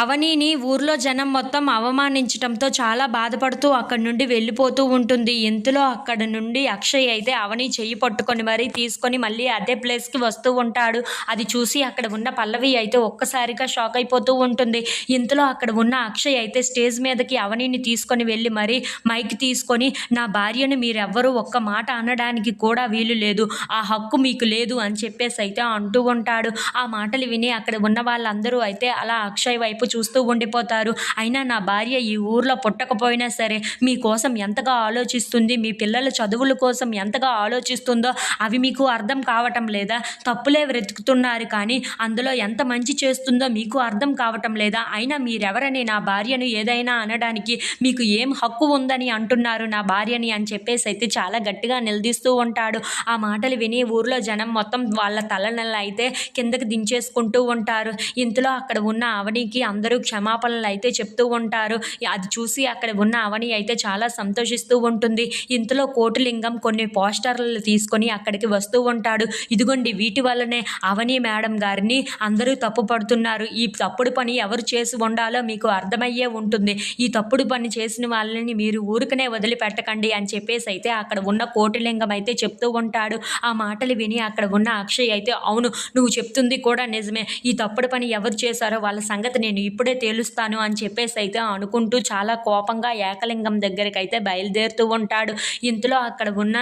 అవనీని ఊర్లో జనం మొత్తం అవమానించటంతో చాలా బాధపడుతూ అక్కడి నుండి వెళ్ళిపోతూ ఉంటుంది. ఇంతలో అక్కడ నుండి అక్షయ్ అయితే అవని చెయ్యి పట్టుకొని మరీ తీసుకొని మళ్ళీ అదే ప్లేస్కి వస్తూ ఉంటాడు. అది చూసి అక్కడ ఉన్న పల్లవి అయితే ఒక్కసారిగా షాక్ అయిపోతూ ఉంటుంది. ఇంతలో అక్కడ ఉన్న అక్షయ్ అయితే స్టేజ్ మీదకి అవనీని తీసుకొని వెళ్ళి మరీ మైక్ తీసుకొని నా భార్యను మీరెవ్వరూ ఒక్క మాట అనడానికి కూడా వీలు లేదు. ఆ హక్కు మీకు లేదు అని చెప్పేసి అయితే అంటూ ఉంటాడు. ఆ మాటలు విని అక్కడ ఉన్న వాళ్ళందరూ అయితే అలా అక్షయ్ వైపు చూస్తూ ఉండిపోతారు. అయినా నా భార్య ఈ ఊర్లో పుట్టకపోయినా సరే మీకోసం ఎంతగా ఆలోచిస్తుంది? మీ పిల్లల చదువుల కోసం ఎంతగా ఆలోచిస్తుందో అవి మీకు అర్థం కావటం లేదా? తప్పులే వెతుకుతున్నారు కానీ అందులో ఎంత మంచి చేస్తుందో మీకు అర్థం కావటం లేదా? అయినా మీరెవరని నా భార్యను ఏదైనా అనడానికి మీకు ఏం హక్కు ఉందని అంటున్నారు నా భార్యని అని చెప్పేసి అయితే చాలా గట్టిగా నిలదీస్తూ ఉంటాడు. ఆ మాటలు విని ఊర్లో జనం మొత్తం వాళ్ళ తలనెల అయితే కిందకి దించేసుకుంటూ ఉంటారు. ఇంతలో అక్కడ ఉన్న అవనికి అందరూ క్షమాపణలు అయితే చెప్తూ ఉంటారు. అది చూసి అక్కడ ఉన్న అవని అయితే చాలా సంతోషిస్తూ ఉంటుంది. ఇంతలో కోటిలింగం కొన్ని పోస్టర్లు తీసుకొని అక్కడికి వస్తూ ఉంటాడు. ఇదిగోండి వీటి వల్లనే అవని మేడం గారిని అందరూ తప్పు పడుతున్నారు. ఈ తప్పుడు పని ఎవరు చేసి ఉండాలో మీకు అర్థమయ్యే ఉంటుంది. ఈ తప్పుడు పని చేసిన వాళ్ళని మీరు ఊరికనే వదిలిపెట్టకండి అని చెప్పేసి అయితే అక్కడ ఉన్న కోటిలింగం అయితే చెప్తూ ఉంటాడు. ఆ మాటలు విని అక్కడ ఉన్న అక్షయ్ అయితే అవును నువ్వు చెప్తుంది కూడా నిజమే. ఈ తప్పుడు పని ఎవరు చేశారో వాళ్ళ సంగతి నేను ఇప్పుడే తేలుస్తాను అని చెప్పేసి అయితే అనుకుంటూ చాలా కోపంగా ఏకలింగం దగ్గరికి అయితే బయలుదేరుతూ ఉంటాడు. ఇంతలో అక్కడ ఉన్న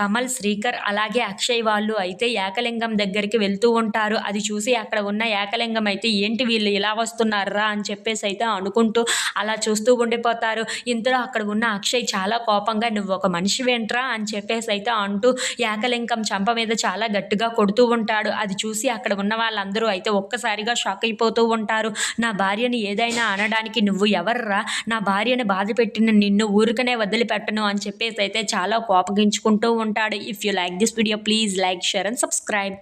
కమల్ శ్రీకర్ అలాగే అక్షయ్ వాళ్ళు అయితే ఏకలింగం దగ్గరికి వెళ్తూ ఉంటారు. అది చూసి అక్కడ ఉన్న ఏకలింగం అయితే ఏంటి వీళ్ళు ఇలా వస్తున్నారా? అని చెప్పేసి అయితే అనుకుంటూ అలా చూస్తూ ఉండిపోతారు. ఇంతలో అక్కడ ఉన్న అక్షయ్ చాలా కోపంగా నువ్వు ఒక మనిషి వెంట్రా? అని చెప్పేసి అయితే అంటూ ఏకలింగం చంప మీద చాలా గట్టిగా కొడుతూ ఉంటాడు. అది చూసి అక్కడ ఉన్న వాళ్ళందరూ అయితే ఒక్కసారిగా షాక్ అయిపోతూ ఉంటారు. నా భార్యని ఏదైనా అనడానికి నువ్వు ఎవర్రా? నా భార్యను బాధ పెట్టిన నిన్ను ఊరికనే వదిలిపెట్టను అని చెప్పేసి అయితే చాలా కోపగించుకుంటూ ఉంటాడు. If you like this video please like share and subscribe